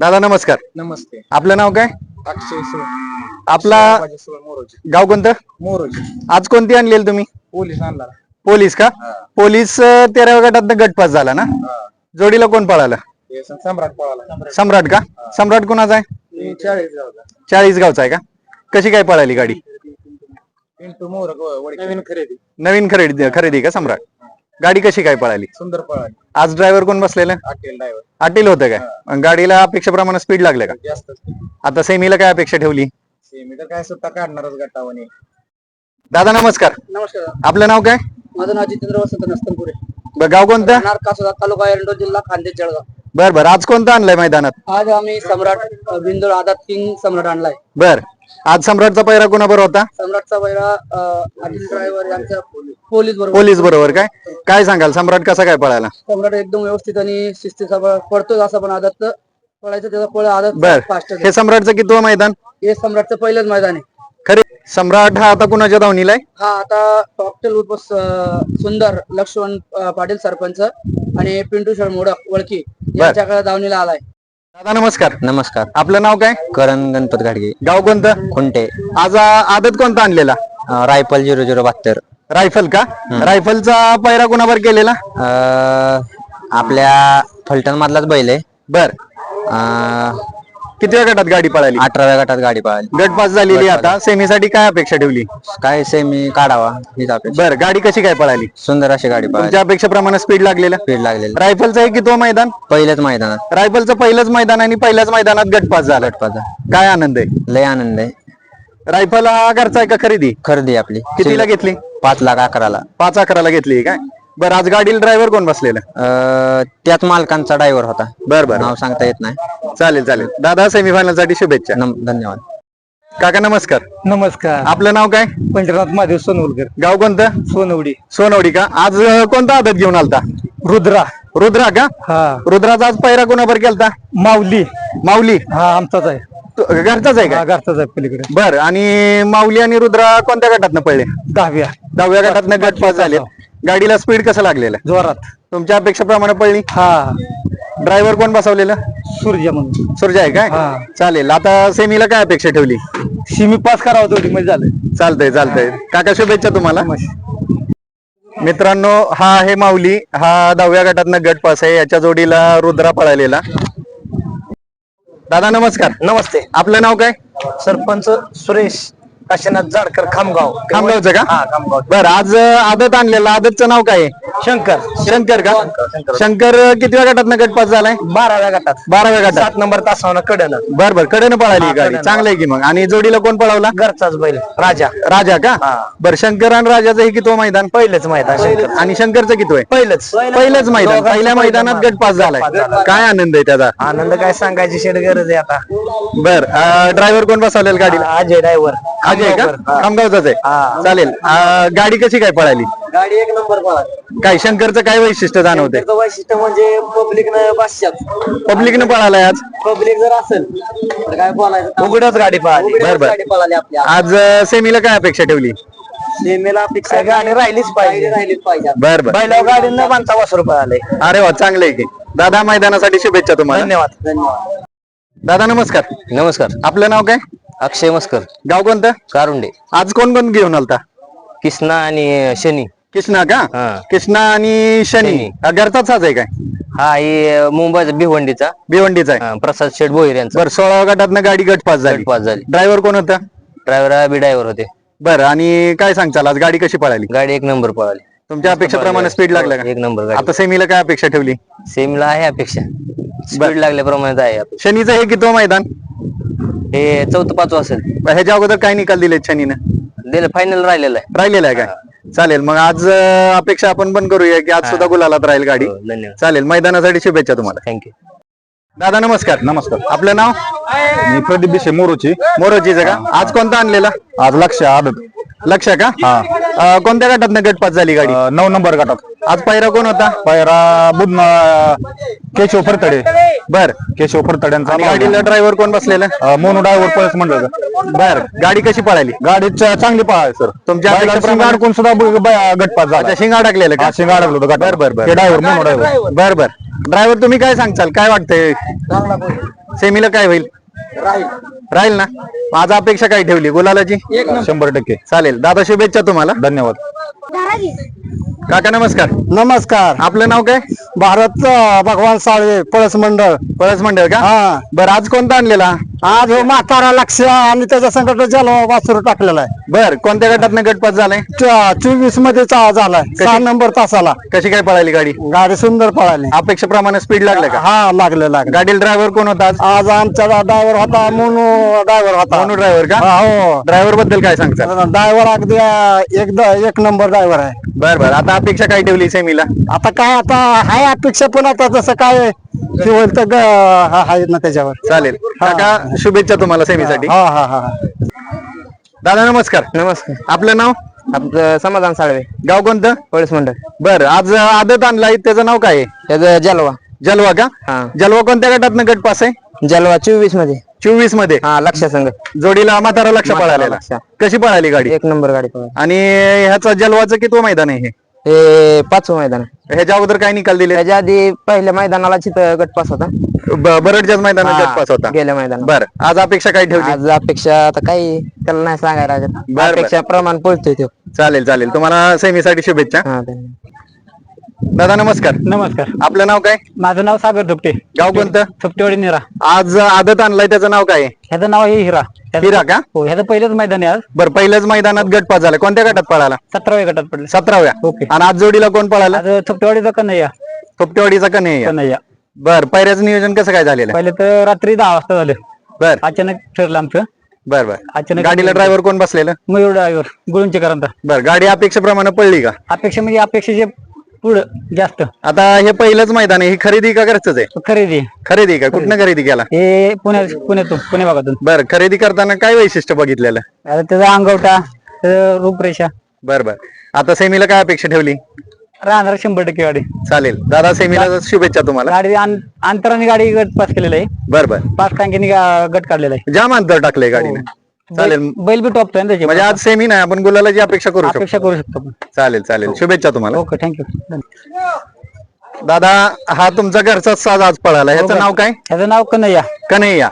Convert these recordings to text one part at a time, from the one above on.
दादा नमस्कार. नमस्ते. आपलं नाव काय? अक्षय सो आपला मोरोजी. गाव कोणतं? मोरोजी. आज कोणती आणलेली तुम्ही? पोलीस आणला. पोलीस का? पोलीस अं, तेराव्या गटात गटपास झाला ना? जोडीला कोण पळाला? हे सम्राट पळाला. सम्राट का? सम्राट कोणाचा आहे? हे चाळीस गावचा. चाळीस गावचा आहे का? कशी काय पळाली गाडी? पिंटू मोर नवीन खरेदी. नवीन खरेदी खरेदी का सम्राट? गाडी कशी काय पळाली? सुंदर पळाली. आज ड्रायव्हर कोण बसलेलं? अटेल ड्रायव्हर आटील होतं काय? अन गाडीला अपेक्षेप्रमाणे स्पीड लागलं का? जास्त आता सेमीला काय अपेक्षा ठेवली? सेमी तर काय सुट्टा काढणारच गटावाने. दादा नमस्कार. नमस्कार आपलं नाव काय? माझं नाव जितेंद्र वसंत नस्तनपुरे. ब- गाव कोणतं? राहणार कासोदा तालुका एरंडो जिल्हा खानदेश जळगाव. बर बर. आज कोणतं आणलंय मैदानात? आज आम्ही सम्राट अ, बिंदूर किंग सम्राट आणलाय. बर. आज सम्राटचा पैरा कोणाबरोबर होता? सम्राटचा बैरा अनिल ड्रायव्हर यांच्या पोलीस बरोबर. पोलीस बरोबर काय? काय सांगाल? सम्राट कसा काय पळाला? सम्राट एकदम व्यवस्थित आणि शिस्तीचा पडतोय असं पण आदत. पळायचं त्याचा पळ आदत बर. फास्ट हे सम्राटचं कितवं मैदान? हे सम्राटचं पहिलंच मैदान आहे. खरे. सम्राट हा आता कुणाच्या धावणीला आहे? हा आता कॉकटेल उर्फ स- सुंदर लक्ष्मण अ, पाटील सरपंच आणि पिंटू शळ मोडक वळकी यांच्याकडे धावणीला आलाय. दादा नमस्कार. नमस्कार. आपलं नाव काय? करण गणपत गाडगे गाव कोणतं? खुंटे. आज आ- आदत कोणता आणलेला? अं, रायफल झिरो झिरो बहात्तर. रायफल का? रायफलचा पैरा कोणावर केलेला? आपल्या फलटण मधलाच बैल आहे. बर. अं, किती गटात गाडी पळाली? अठराव्या गटात गाडी पळाली. गट पास झालेली आता. सेमीसाठी काय अपेक्षा ठेवली? काय सेमी काढावा हीच अपेक्षा. बर गाडी कशी काय पळाली? सुंदर अशी गाडी पळाली. तुमच्या अपेक्षेप्रमाणे स्पीड लागलेलं? स्पीड लागलेली. रायफलचं एक कितवं मैदान? पहिल्याच मैदानात. रायफलचं पहिलंच मैदान आणि पहिल्याच मैदानात गटपास झाला. गटपाचा काय आनंद आहे? लय आनंद आहे. रायफल हा घरचा आहे का खरेदी? खरेदी आपली. कितीला घेतली? पाच लाख अकराला. पाच अकराला घेतली काय? बरं आज गाडीला ड्रायव्हर कोण बसलेलं? त्याच मालकांचा ड्रायव्हर होता. बर बर नाव सांगता येत नाही. चालेल चालेल. दादा सेमीफायनलसाठी शुभेच्छा. नम- धन्यवाद. काका नमस्कार. नमस्कार. आपलं नाव काय? पंढरनाथ महादेव सोनवलकर. गाव कोणतं? सोनवडी. सोनवडी का? आज अं, कोणता आदत घेऊन आलता? रुद्रा. रुद्रा का? हा. रुद्राचा आज पैरा कोणावर केलता? माऊली. माऊली? हा आमचाच आहे. तो घरचाच आहे का? घरचाच आहे पलीकडे. बर आणि माऊली आणि रुद्रा कोणत्या गटातनं पडले दहाव्या. दहाव्या गटातनं गट पास झाले. गाडीला स्पीड कसं लागलेलं? जोरात. तुमच्या अपेक्षेप्रमाणे पडली हा. ड्रायव्हर कोण बसवलेलं? सूर्य म्हणून. सुरजा आहे काय? हा. चालेल. आता सेमीला काय अपेक्षा ठेवली? शिमी पास करावं तेवढी म्हणजे झालं चालतंय चालतंय. काका शुभेच्छा तुम्हाला. मित्रांनो हा आहे माऊली. हा दहाव्या गटातनं गट पास आहे. याच्या जोडीला रुद्रा पळालेला. दादा नमस्कार. नमस्ते. आपलं नाव काय? सरपंच सुरेश. काशीनाथ जाडकर खामगाव. खामगावचं का? हा खामगाव. बर आज आदत आणलेला आदतचं नाव काय आहे? शंकर. शंकर का? शंकर अं, कितव्या गटातनं गट पास झालाय? बाराव्या गटात. बाराव्या गटात. सात नंबर तासावनं कडनं. बर बर कडेनं पळाली ही गाडी. कडेनं. चांगलं आहे की मग. आणि जोडीला कोण पळवला? घरचाच बैल राजा. राजा का? बर शंकर आणि राजाचं हे कितवं मैदान? पहिलेच मैदान शंकर. आणि शंकरचं किती आहे? पहिलंच. पहिलंच मैदान. दोघांचं पहिल्या पहिलं मैदानात मैदान. गट पास झालाय झाला. काय आनंद आहे त्याचा? आनंद काय सांगायची शेड गरज आहे आता. बर ड्रायव्हर कोण बसवलेला गाडीला? अजय ड्रायव्हर अजय का? खामगावचाच आहे. हा. चालेल. अं, गाडी कशी काय पळाली? गाडी एक नंबर पळा काय शंकरचं काय वैशिष्ट्य जाणवते वैशिष्ट्य म्हणजे पब्लिक न बादशाच पब्लिकनं पळालाय आज? पब्लिक जर असेल तर काय बोलायचं? उघडच गाडी पळाली. बर बर. गाडी पळाली आपल्या आज. सेमीला काय अपेक्षा ठेवली? गाडी राहिलीच पाहिजे. राहिलीच पाहिजे बर बर. बैलाव गाडी न बांधता वास रुपये आले अरे वा चांगलं आहे की. दादा मैदानासाठी शुभेच्छा तुम्हाला. धन्यवाद. धन्यवाद. दादा नमस्कार. नमस्कार. आपलं नाव काय? अक्षय मस्कर. गाव कोणतं? कारुंडे. आज कोण कोण घेऊन आलता? किसना आणि शनी. कृष्णा का? हा. कृष्णा आणि शनी. शनी. हा, घरचाच साज आहे काय? हा ही मुंबईचा भिवंडीचा. भिवंडीचा आहे. प्रसाद शेठ भोईर यांचा. बर सोळा गटातनं गाडी गट पास झाली. पास झाली. ड्रायव्हर कोण होता? ड्रायव्हर बी ड्रायव्हर होते. बर आणि काय सांगचाल आज गाडी कशी पळाली? गाडी एक नंबर पळाली. तुमच्या अपेक्षेप्रमाणे स्पीड लागला का? एक नंबर गाडी. आता सेमीला काय अपेक्षा ठेवली? सेमला आहे अपेक्षा. स्पीड लागल्याप्रमाणे आहे. शनीचं हे किती मैदान? हे चौथं पाचवं असेल. ह्याच्या अगोदर काय निकाल दिले शनीनं? दिलं फायनल राहिलेलं आहे. राहिलेलं आहे काय? चालेल मग आज अं, अपेक्षा आपण पण करूया की आज सुद्धा गुलालात राहील गाडी. हो, धन्यवाद. चालेल मैदानासाठी शुभेच्छा तुम्हाला. थँक्यू दादा नमस्कार नमस्कार. आपलं नाव? मी प्रदीप बिशे मोरूची. मोरोजीचं का? आज कोणता आणलेला? आज लक्ष आदत. लक्ष का? अं, कोणत्या गटात गट पास झाली गाडी? अं, नऊ नंबर गटात. आज पायरा कोण होता? पायरा बुधन केशव फरतडे. बर. केशव फरतड्यांचा आणि गाडीला ड्रायव्हर कोण बसलेला? मोनो ड्रायव्हर पळस म्हणलं होतं. बर. गाडी कशी पळाली? गाडी च- चांगली पळाय सर. तुमच्या बैलाला अपेक्षेप्रमाणे- शिंग अडकून सुद्धा ब- ब- गटपास झाला शिंगा टाकलेलं का? शिंग अडकलं होतं बर बर बर. मोनो ड्रायव्हर बर बर. ड्रायव्हर तुम्ही काय सांगचाल काय वाटतंय? सेमीला काय होईल? राहील. ना? माझा अपेक्षा काय ठेवली? गुलालाची? शंभर टक्के. चालेल. दादा शुभेच्छा तुम्हाला. धन्यवाद. काका नमस्कार. नमस्कार. आपलं नाव काय? भारत भगवान साळवे पळस मंडळ. पळस मंडळ का? हा. बरं आज कोणता आणलेला? आज हो म्हातारा लक्ष आणि त्याच्या संकट जल वासरू टाकलेला आहे. बर कोणत्या गटातनं गटपात झालाय? चोवीसमध्ये चा- झालाय. सहा नंबर तासाला. कशी काय पळाली गाडी? गाडी सुंदर पळाली. अपेक्षेप्रमाणे स्पीड लागलं का? हा लागले लागले. गाडीला ड्रायव्हर कोण होता आज? आज आमचा ड्रायव्हर होता मोनू ड्रायव्हर होता. मोनू ड्रायव्हर का? हा, हो. ड्रायव्हरबद्दल काय सांगता? ड्रायव्हर अगदी अं, एक एक नंबर ड्रायव्हर आहे. बर बर. आता अपेक्षा काय ठेवली सेमीला? आता काय आता हाय अपेक्षा पण आता जसं काय हे होईल तर ग- हा- आहे ना त्याच्यावर. चालेल. काका शुभेच्छा तुम्हाला सेमीसाठी. हा हा हा दादा नमस्कार. नमस्कार. आपलं नाव? आमचं समाधान साळवे. गाव कोणतं? पोलीस मंडळ. बर आज आदत आणलाय. त्याचं नाव काय आहे? त्याचं जलवा. जलवा का? हा. जलवा कोणत्या गटातनं गट पास आहे? जलवा चोवीसमध्ये. चोवीसमध्ये. हा लक्ष संघ. जोडीला म्हातारा लक्ष म्हातारा पळालेला. लक्ष. कशी पळाली गाडी? एक नंबर गाडी पळाली. आणि ह्याचा जलवाचं किती मैदान आहे हे? हे पाचवं मैदान आहे. ह्याच्या अगोदर काय निकाल दिले त्याच्या आधी पहिल्या मैदानाला चित्र गटपास होता ब- बरडच्याच मैदानात हा, गट पास होता गेल्या मैदानात बर आज अपेक्षा काय ठेवली आज अपेक्षा आता काही त्याला नाही सांगायला लागत. बर. अपेक्षा प्रमाण पळतोय तो चालेल चालेल तुम्हाला सेमीसाठी शुभेच्छा हा धन्यवाद. दादा नमस्कार. नमस्कार. आपलं नाव काय? माझं नाव सागर धुपटे. गाव कोणतं? थपटेवाडी निरा. आज आदत आणलाय त्याचं नाव काय? आहे? ह्याचं नाव आहे हिरा. ह्याचं- हिरा का? हो ह्याचं पहिलंच मैदान आहे आज. बर पहिल्याच मैदानात गट पास झाला. कोणत्या गटात पळाला? सतराव्या गटात पडले. सतराव्या. ओके. आणि आज जोडीला कोण पळाला? आज थपटेवाडीचा कन्हैया. थोपटेवाडीचा का नाही कन्हैया. बर पैऱ्याचं नियोजन कसं काय झालेलं? आहे? पहिले तर रात्री दहा वाजता झालं. बर. अचानक ठरलं आमचं. बर बर. अचानक गाडीला ड्रायव्हर कोण बसलेलं? मयूर ड्रायव्हर गुळूंचेकरांचा. बर गाडी अपेक्षेप्रमाणे पडली का? अपेक्षा म्हणजे अपेक्षेचे पुढं जास्त. आता हे पहिलंच मैदान आहे. ही खरेदी का घरचंच आहे? खरेदी. खरेदी का? कुठनं खरेदी. केला? हे पुण्या पुण्यातून पुणे भागातून. बर खरेदी करताना काय वैशिष्ट्य बघितलेलं? आता त्याचा अंगवटा त्याचं रूपरेषा. बर बर. आता सेमीला काय अपेक्षा ठेवली? राहणार शंभर टक्के गाडी. चालेल. दादा सेमीला शुभेच्छा तुम्हाला. गाडी अंतराने गाडी गट पास केलेला आहे. बर बर. पाच टांग्यांनी गा- गट काढलेला आहे. जाम अंतर टाकलंय गाडीने. चालेल. बैल- बी ना त्याची म्हणजे आज सेमी नाही आपण गुलालाची अपेक्षा करू शकतो. अपेक्षा करू शकतो आपण. चालेल चालेल. शुभेच्छा तुम्हाला. ओके थँक्यू दादा हा तुमचा घरचाच साज आज पळाला. ह्याचं नाव काय? ह्याचं नाव कन्हैया. कन्हैया.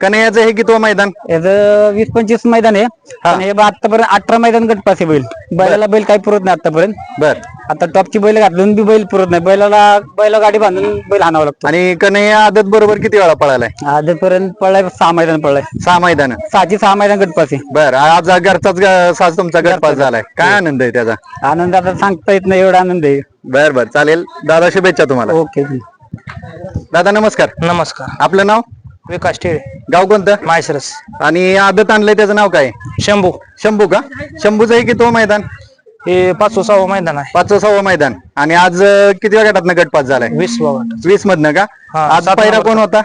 कन्हैयाचं हे किती मैदान? याचं वीस पंचवीस मैदान आहे. आणि हे आतापर्यंत अठरा मैदान गट पास आहे बैल. बैलाला बैल काही पुरत नाही आतापर्यंत बर. आता टॉपची बैल घातलून बी बैल पुरत नाही. बैलाला बैला गाडी बांधून बैल हाणावा लागतो. आणि कन्हैया आदत बरोबर किती वेळा पळालाय? आजपर्यंत पळलाय सहा मैदान पळलाय. सहा मैदान. सहाची सहा मैदान गट पास आहे बर आज घरचाच ग- साज तुमचा गटपास झालाय. काय आनंद आहे त्याचा? आनंद आता सांगता येत नाही एवढा आनंद आहे. बर बर चालेल. दादा शुभेच्छा तुम्हाला. ओके. दादा नमस्कार. नमस्कार. आपलं नाव? विकास टिळे गाव कोणतं? मायसरस आणि आदत आणलंय त्याचं नाव काय? शंभू. शंभू का? शंभूचं हे किती मैदान? हे पाचवं सहावं मैदान आहे. पाचवं सहावं मैदान. आणि आज अं, किती गटातनं गटपास झालाय? वीस वीस मधनं का? हा, आज सात पहिला. कोण होता?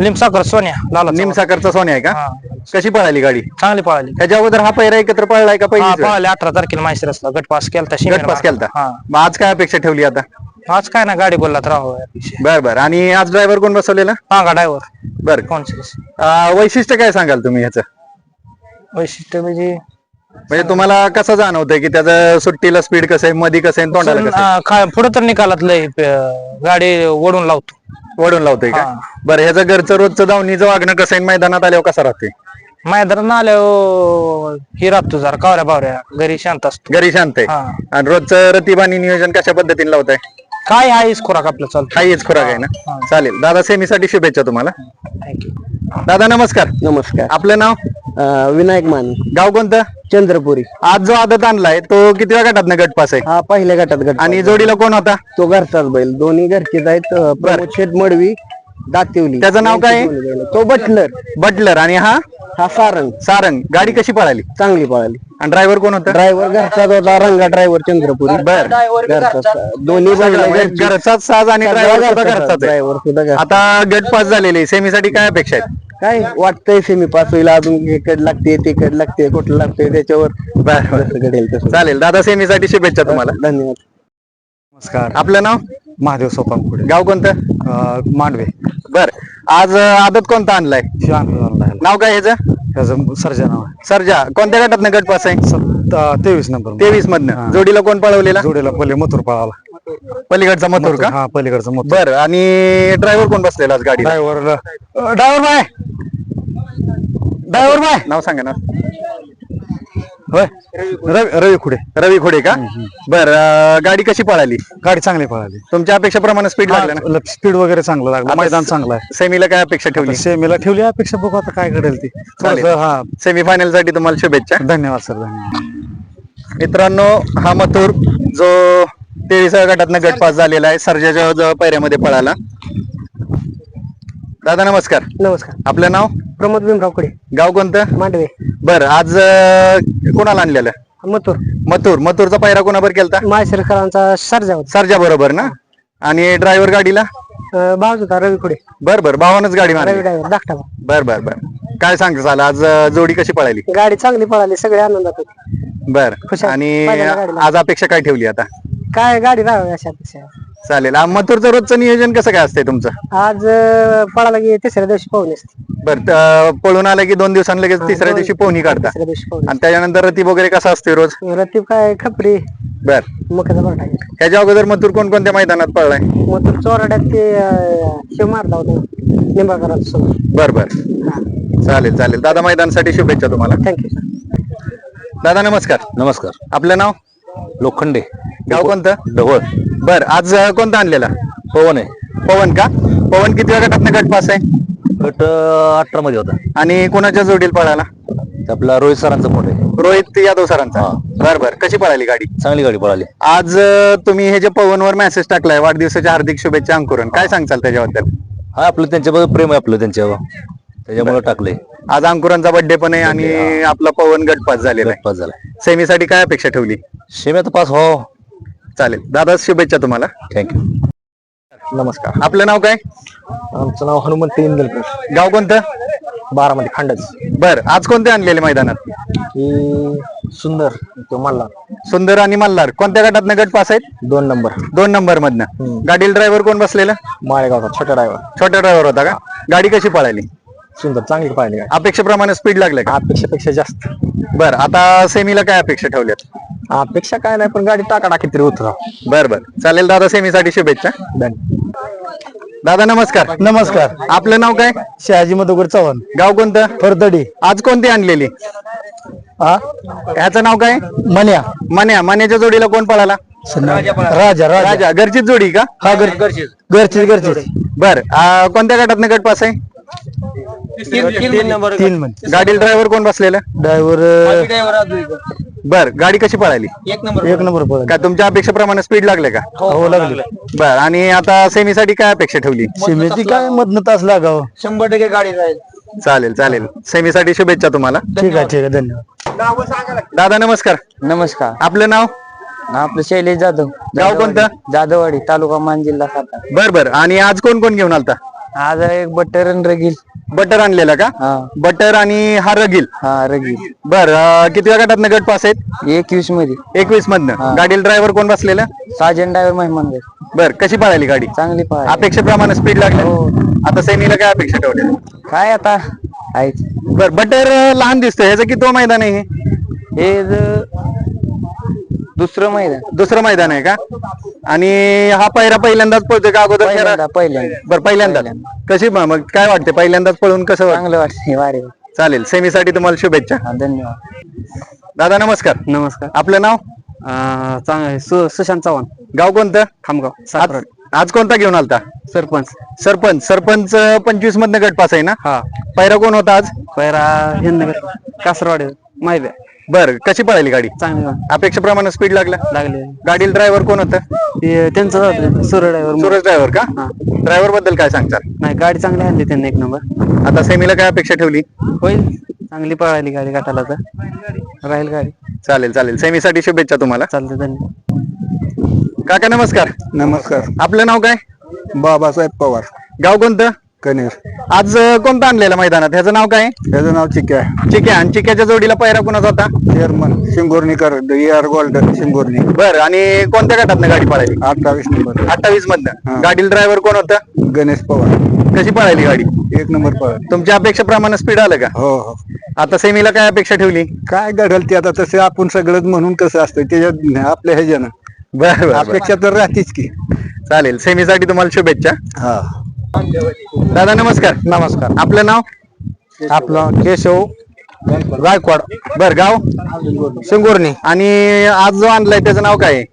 लिमसाकर सोन्या लाला निमसाकरचा सोन्या आहे का? हा. कशी पळाली गाडी? चांगली पळाली. त्याच्या अगोदर हा पहिला एकत्र पळलाय का हा पहिली पळाली. अठरा तारखेला मायसरसला गट पास केलता गट पास केलता. मग आज काय अपेक्षा ठेवली आता? आज काय ना गाडी बोललात राहू बर बर. आणि आज ड्रायव्हर कोण बसवलेला? मागा ड्रायव्हर बर. कॉन्शियस वैशिष्ट्य काय सांगाल तुम्ही ह्याचं? वैशिष्ट्य म्हणजे? म्हणजे तुम्हाला कसं जाणवतंय की त्याचं सुट्टीला स्पीड कसं आहे मध्ये कसं आहे तोंडाला कसं? पुढे तर निकालात लय प- गाडी ओढून लावतो. वळून लावतोय का? हा. बरं ह्याचं घरचं रोजचं धावणीचं वागणं कसं आहे? मैदानात आल्यावर कसं राहते मैदानात आल्यावर ही राहतो जरा कावऱ्या बावऱ्या घरी शांत असतो. घरी शांत आहे. हा. आणि रोजचं रतिबानी नियोजन कशा पद्धतीने लावताय? काय आहेच खोराक आपलं? चालतो हाच खुराक आहे ना? चालेल. दादा सेमीसाठी शुभेच्छा तुम्हाला. थँक्यू दादा नमस्कार. नमस्कार. आपलं नाव? विनायक माने. गाव कोणतं? चंद्रपुरी. आज जो आदत आणलाय तो किती गटात गट पास आहे? हा पहिल्या गटात गट आणि जोडीला कोण होता? तो घरचाच बैल. दोन्ही घरचेच आहेत. अं, प्रमोद शेठ मडवी दातिवली. त्याचं नाव काय आहे? तो बटलर. बटलर. आणि हा? हा सारंग. सारंग. गाडी कशी पळाली? चांगली पळाली. आणि ड्रायव्हर कोण होता? ड्रायव्हर घरचाच होता रंगा ड्रायव्हर चंद्रपुरी. बर. दोन्ही म्हणजे घरचाच साज आणि ड्रायव्हर सुद्धा घरचाच आहे. ड्रायव्हर सुद्धा घरचा. आता गट पास झालेले सेमीसाठी काय अपेक्षा आहेत? काय वाटतंय सेमी पास होईल अजून इकड लागते तिकड लागते कुठं लागते त्याच्यावर. जसं घडेल तसं. चालेल दादा सेमीसाठी शुभेच्छा तुम्हाला. धन्यवाद. नमस्कार. आपलं नाव? महादेव सोपांपुढे गाव कोणतं? मांडवे. बर. आज आदत कोणता आणलाय? नाव काय ह्याचं? सर्जा नाव आहे. सरजा. कोणत्या गटात गट पास आहे? तेवीस नंबर तेवीस मधनं. जोडीला कोण पळवलेला? जोडीला पहिले मथुर पळाला. पलीकडचा मथुर का? हा पलीकडचं मत बर. आणि ड्रायव्हर कोण बसलेला आज गाडी driver driver by driver by नाव सांगा ना. होय? रवी रवी खुडे. रवी खोडे का? बर गाडी कशी पळाली? गाडी चांगली पळाली. तुमच्या अपेक्षेप्रमाणे स्पीड लागलं ना? स्पीड वगैरे चांगलं लागलं. मैदान चांगलं आहे. सेमीला काय अपेक्षा ठेवली? सेमीला ठेवली अपेक्षा बघू आता काय घडेल ती. चालेल. थोडंसं, हा. सेमीफायनलसाठी तुम्हाला शुभेच्छा. धन्यवाद सर धन्यवाद. मित्रांनो हा मथुर जो तेवीसाव्या गटातनं गट पास झालेला आहे सर्जाच्या जवळ पैऱ्यामध्ये पळाला. दादा नमस्कार. नमस्कार. आपलं नाव? प्रमोद भीमरावकडे गाव कोणतं? मांडवे. बर आज अं, कोणाला आणलेलं? मथुर. मथुर. मथुरचा पैरा कोणाबर केलता? माहेश्वरकरांचा सर्जा सरजा बरोबर ना? आणि ड्रायव्हर गाडीला? होता होता रवी खुडे बर बर भावानच गाडी मारली. ड्रायव्हर धाकटा बर बर बर. काय सांगता झालं आज अं, जोडी कशी पळाली? गाडी चांगली पळाली सगळे आनंदात होते. बर. खुशाल. आणि गाडीला. आज अपेक्षा काय ठेवली आता? काय गाडी राहावी अशा अपेक्षा चालेल. आ, मथुरचं रोजचं नियोजन कसं काय असतंय तुमचं? आज अं, पळाला की तिसऱ्या दिवशी पाहून असते. बर पळून आलं की दोन दिवसांनी लगेच तिसऱ्या दिवशी पोहणी काढता. तिसऱ्या दिवशी पाहून आणि त्याच्यानंतर रतीब वगैरे कसा असतोय रोज? रतीब काय खपरी. बर. मकाचा बरटा ह्याच्या अगोदर मथुर कोणकोणत्या मैदानात पळलाय? मग तो चोराड्यात ते अं, शिव मारला होता. निंबाळकरांचा सोबत. बर बर. चालेल चालेल. दादा मैदानासाठी शुभेच्छा तुम्हाला. थँक्यू दादा नमस्कार. नमस्कार. आपलं नाव? लोखंडे. गाव कोणतं? ढवळ. बर आज अं, कोणता आणलेला? पवन आहे. पवन का? पवन किती गटातनं गट पास आहे? गट अठरा मध्ये होता. आणि कोणाच्या जोडील पळाला? आपला रोहित सरांचा फोन आहे. रोहित यादव सरांचा. बर बर. कशी पळाली गाडी? चांगली गाडी पळाली. आज अं, तुम्ही हे जे पवनवर मेसेज टाकलाय वाढदिवसाच्या हार्दिक शुभेच्छा अंकुरन काय सांगचाल त्याच्याबद्दल? हा आपलं त्यांच्याबद्दल प्रेम आहे आपलं त्यांच्यावर. त्याच्यामुळे टाकलंय. आज अंकुरांचा बर्थडे पण आहे आणि आपला पवन गटपास झालेला आहे. पास झाला सेमीसाठी काय अपेक्षा ठेवली? शेम्यात पास हो चालेल. दादा शुभेच्छा तुम्हाला. थँक्यू नमस्कार. आपलं नाव काय? आमचं नाव हनुमंत इंदलकर. गाव कोणतं? बारामध्ये खांडच बर आज कोणते आणलेले मैदानात? ही सुंदर तो मल्ला सुंदर आणि मल्हार. कोणत्या गटात गट पास आहेत? दोन नंबर. दोन नंबर मधनं गाडीला ड्रायव्हर कोण बसलेला? माळेगावचा छोटा ड्रायव्हर छोटा ड्रायव्हर होता का? गाडी कशी पळाली? सुंदर चांगली पाहिली गाडी. अपेक्षेप्रमाणे स्पीड लागले का? अपेक्षापेक्षा जास्त. बर आता सेमीला काय अपेक्षा ठेवल्यात? अपेक्षा काय नाही पण गाडी टाका टाकी तरी उतरा बर बर. चालेल दादा सेमीसाठी शुभेच्छा. दादा नमस्कार. नमस्कार. आपलं नाव काय? शहाजी मधुकर चव्हाण. गाव कोणतं? फरदडी आज कोणती आणलेली? हा ह्याचं नाव काय? मन्या. मन्या. मन्याच्या जोडीला कोण पळाला? राजा राजा. राजा. घरचीच जोडी का? हा घरची घरची बर. आ, कोणत्या गटात गट पास आहे? तीन नंबर तीन मध्ये गाडीला ड्रायव्हर कोण बसलेला? ड्रायव्हर बर गाडी कशी पळाली? एक नंबर का तुमच्या अपेक्षेप्रमाणे स्पीड लागले का? हो लागले. बर आणि आता सेमीसाठी काय अपेक्षा ठेवली? सिमेची काय मधनं तास लागाव? शंभर टक्के गाडी राहील. चालेल चालेल. सेमीसाठी शुभेच्छा तुम्हाला. ठीक आहे ठीक आहे धन्यवाद. दादा नमस्कार. नमस्कार. आपलं नाव? आपलं शैलेश जाधव. गाव कोणतं? जाधववाडी तालुका मान जिल्हा सातारा बर बर. आणि आज कोण कोण घेऊन आलता? आज एक बटर आणि रगील बटर आणलेला का? हा. बटर आणि हा रगील. हा रगील. बर किती गटात गट पास आहेत? एकवीसमध्ये. एकवीस मधनं. गाडीला ड्रायव्हर कोण बसलेला? साजन ड्रायव्हर मेहमान बर कशी पळाली गाडी? चांगली पाय अपेक्षेप्रमाणे स्पीड लागली? आता सेमीला काय अपेक्षा ठेवल्या? काय आता? आहेच. बर बटर लहान दिसतोय. ह्याचं किती मैदान आहे हे? हे ज- दुसरं मैदान. दुसरं मैदान आहे का? आणि हा पहिला पहिल्यांदाच पळतोय का अगोदर? पहिल्यांदा पहिल्यांदा. बर पहिल्यांदाच कशी म- मग काय वाटते पहिल्यांदाच पळून कसं वाटतं? चांगलं वाटतंय वारे चालेल सेमीसाठी तुम्हाला शुभेच्छा. हा धन्यवाद. दादा नमस्कार. नमस्कार. आपलं नाव? चांगलं सु सुशांत चव्हाण. गाव कोणतं? खामगाव आज आज कोणता घेऊन आलता? सरपंच. सरपंच. सरपंच पंचवीस मधनं गट पास आहे ना? हा. पैरा कोण होता आज? पैरा हिंदनगर. कासरवाडी. माहिती आहे. बर कशी पळाली गाडी? चांगली अपेक्षेप्रमाणे स्पीड लागला लागले. गाडीला ड्रायव्हर कोण होतं? ते त्यांचं जातं सुर ड्रायव्हर सुरज ड्रायव्हर का? ड्रायव्हरबद्दल काय सांगतात नाही गाडी चांगली आणली त्यांनी एक नंबर आता सेमीला काय अपेक्षा ठेवली? होईल. चांगली पळाली गाडी गाठाला तर. राहील गाडी. चालेल चालेल. सेमीसाठी शुभेच्छा तुम्हाला. चालते धन्यवाद. काका नमस्कार. नमस्कार. आपलं नाव काय? बाबासाहेब पवार. गाव कोणतं? कनेर आज अं, कोणतं आणलेलं मैदानात? ह्याचं नाव काय? त्याचं नाव चिक्या. चिक्या. आणि चिक्याच्या जोडीला पैरा कोणाचा होता? Chairman Shingornikar R gold Shingorni. बर आणि कोणत्या गटात गाडी पळाली? अठ्ठावीस नंबर. अठ्ठावीस मधनं. गाडीला ड्रायव्हर कोण होतं? गणेश पवार. कशी पळाली गाडी? एक नंबर पवार तुमच्या अपेक्षेप्रमाणे स्पीड आलं का? हो हो. आता सेमीला काय अपेक्षा ठेवली? काय घडल ते आता? तसे आपण सगळंच म्हणून कसं असतं त्याच्यात आपल्या ह्याच्यानं. बर बर, बर. अपेक्षा तर राहतेच की. चालेल. सेमीसाठी तुम्हाला शुभेच्छा. हा. दादा नमस्कार. नमस्कार. आपलं नाव? आपलं केशव. गायकवाड. बर गाव? शिंगोर्णी आणि आज जो आणलाय त्याचं नाव काय? आहे?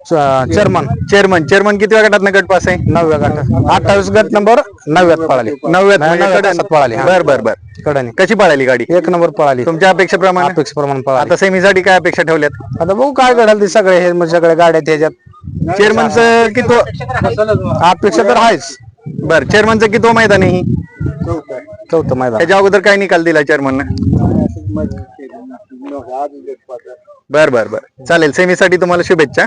चेअरमन. चेअरमन. चेअरमन किती गटात गट पास आहे? नवव्या गट अठ्ठावीस गट नंबर? नवव्यात पळाली. नवव्यात नाही, म्हणजे कडन. पळाली, हा. बर बर बर. कडाने. कशी पळाली गाडी? एक नंबर पळाली. तुमच्या अपेक्षेप्रमाणे? अपेक्षेप्रमाणे पळाली. आता सेमीसाठी काय अपेक्षा ठेवल्यात? आता बघू काय घडाल ते सगळे हे म्हणजे सगळ्या गाड्या आहेत ह्याच्यात चेअरमनचं किती? अपेक्षा तर आहेच. बर चेअरमनचं किती मैदान? आहे ही चौथं मैदान. त्याच्या अगोदर काय निकाल दिला चेअरमन बर बर बर. चालेल सेमीसाठी तुम्हाला शुभेच्छा.